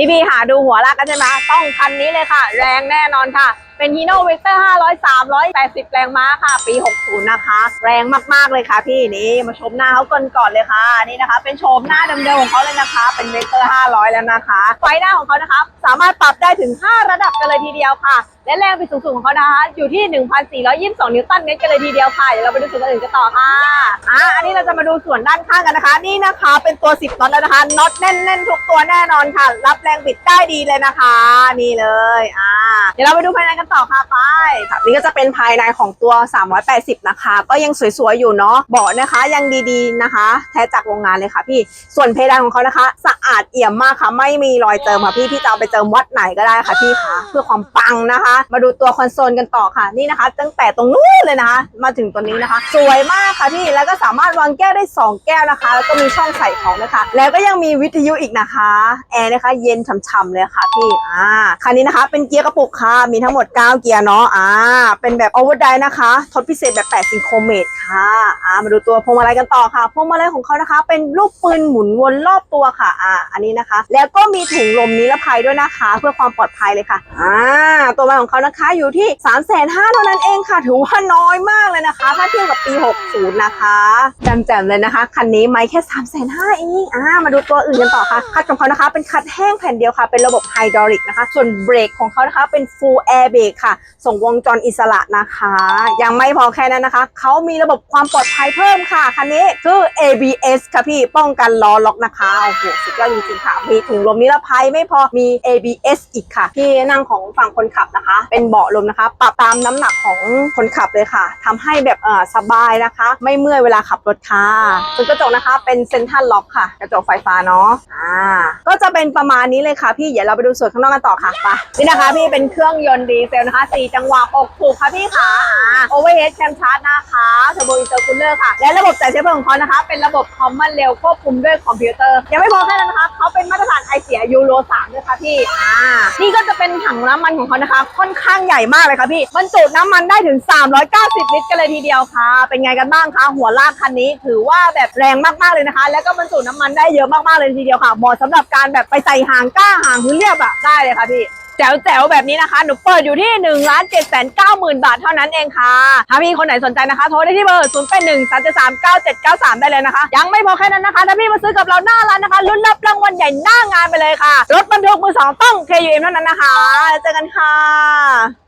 พี่บีหาดูหัวลากกันใช่ไหมต้องคันนี้เลยค่ะ แรงแน่นอนค่ะ เป็นฮีโน่เวกเตอร์500 380 แรงม้าค่ะ ปี 60 นะคะ แรงมาก ๆ เลยค่ะพี่นี่มาชมหน้าเขาก่อนก่อนเลยค่ะนี่นะคะ เป็นโฉมหน้าเดิมๆของเขาเลยนะคะ เป็นเวกเตอร์ 500 แล้วนะคะ ไฟหน้าของเขานะคะสามารถปรับได้ถึง 5 ระดับกันเลยทีเดียวค่ะ และแรงบิดสูงสุดของเขานะคะอยู่ที่ 1,422 นิวตันเมตรกันเลยทีเดียวค่ะเดี๋ยวเราไปดูส่วนอื่นกันต่อค่ะอะอันนี้เราจะมาดูส่วนด้านข้างกันนะคะ นี่นะคะเป็นตัว 10น็อตแล้วนะคะน็อตแน่นๆทุกตัวแน่นอนค่ะ รับแรงบิดได้ดีเลยนะคะ นี่เลยอ่า ดี๋ยวเราไปดูภายในกันต่อค่ะไปค่ะนี่ก็จะเป็นภายในของตัว 380 นะคะ ก็ยังสวยๆอยู่เนาะเบาะนะคะยังดีๆนะคะ แท้จากโรงงานเลยค่ะพี่ส่วนเพดานของเขานะคะ สะอาดเอี่ยมมากค่ะ ไม่มีรอยเจิมค่ะพี่พี่จะเอาไปเจิมวัดไหนก็ได้ค่ะพี่ค่ะเพื่อความปังนะคะ มาดูตัวคอนโซลกันต่อค่ะนี่นะคะ ตั้งแต่ตรงนู้นเลยนะคะ มาถึงตัวนี้นะคะ สวยมากค่ะพี่แล้วก็สามารถวางแก้วได้ 2 แก้วนะคะ แล้วก็มีช่องใส่ของนะคะ แล้วก็ยังมีวิทยุอีกนะคะแอร์นะคะ เย็นฉ่ำๆเลยค่ะพี่อ่าคันนี้นะคะ เป็นเกียร์กระปุกค่ะมีทั้งหมด 9 เกียร์เนาะอ่า เป็นแบบโอเวอร์ไดนะคะ ทดพิเศษแบบ 8 ซิงโครเมตรค่ะ อ่า มาดูตัวพวงมาลัยกันต่อค่ะ พวงมาลัยของเขานะคะ เป็นรูปปืนหมุนวนรอบตัวค่ะ อ่า อันนี้นะคะ แล้วก็มีถุงลมนิรภัยด้วยนะคะ เพื่อความปลอดภัยเลยค่ะ อ่า ตัวมาของเขานะคะ อยู่ที่3 5 0 0 0 0เท่านั้นเองค่ะ ถือว่าน้อยมากเลยนะคะ ถ้าเทียบกับปี 60 นะคะแจ่มๆเลยนะคะ คันนี้ไม่แค่3 5 0 0 0เอง อ่า มาดูตัวอื่นกันต่อค่ะ คัดของเขานะคะ เป็นคัดแห้งแผ่นเดียวค่ะ เป็นระบบไฮดรอลิกนะคะ ส่วนเบรกของเขานะคะ เป็น full air brake ค่ะ ส่งวงจรอิสระนะคะ ยังไม่พอแค่นั้นนะคะ เขามีระบบความปลอดภัยเพิ่มค่ะ คันนี้คือ ABS ค่ะพี่ ป้องกันล้อล็อกนะคะโอ้โหสุดยอดจริงๆค่ะ มีถุงลมนิรภัยไม่พอ มี ABS อีกค่ะ ที่นั่งของฝั่งคนขับนะคะ เป็นเบาะลมนะคะ ปรับตามน้ำหนักของคนขับเลยค่ะทำให้แบบเออสบายนะคะ ไม่เมื่อยเวลาขับรถค่ะส่วนกระจกนะคะ เป็นเซนทรัลล็อกค่ะ กระจกไฟฟ้าเนาะ อ่า ก็จะเป็นประมาณนี้เลยค่ะพี่ เดี๋ยวเราไปดูส่วนข้างนอกกันต่อค่ะ ไป นี่นะคะพี่เป็นเคครื่องยนต์ดีเซลนะคะ 4 จังหวะ6สูบค่ะพี่ค่ะโอเวอร์เฮดแคมชาร์จนะคะเทอร์โบอินเตอร์คูลเลอร์ค่ะ และระบบจ่ายเชื้อเพลิงของเขานะคะ เป็นระบบคอมมอนเร็วควบคุมด้วยคอมพิวเตอร์ ยังไม่พอแค่นั้นนะคะ เขาเป็นมาตรฐานไอเสียยูโร3ด้วยค่ะพี่อ่านี่ก็จะเป็นถังน้ำมันของเขานะคะ ค่อนข้างใหญ่มากเลยค่ะพี่บรรจุน้ำมันได้ถึง 390 ลิตรกันเลยทีเดียวค่ะ เป็นไงกันบ้างคะหัวลากคันนี้ถือว่าแบบแรงมากๆเลยนะคะ แล้วก็บรรจุน้ำมันได้เยอะมากๆเลยทีเดียวค่ะเหมาะสำหรับการแบบไปใส่หางก้าหางพื้นเรียบอะได้เลยค่ะพี่ แจ๋วแบบนี้นะคะ หนูเปิดอยู่ที่1นึ่งล้านเจ็ดแสนเก้าหมื่นบาทเท่านั้นเองค่ะ ถ้าพี่คนไหนสนใจนะคะ โทรได้ที่เบอร์ศูนย์แปดหนึ่งสามเจ็ดสามเก้าเจ็ดเก้าสามได้เลยนะคะ ยังไม่พอแค่นั้นนะคะ ถ้าพี่มาซื้อกับเราหน้าร้านนะคะลุ้นรับรางวัลใหญ่หน้างานไปเลยค่ะ รถบรรทุกมือสองต้อง KUM เท่านั้นนะคะ เจอกันค่ะ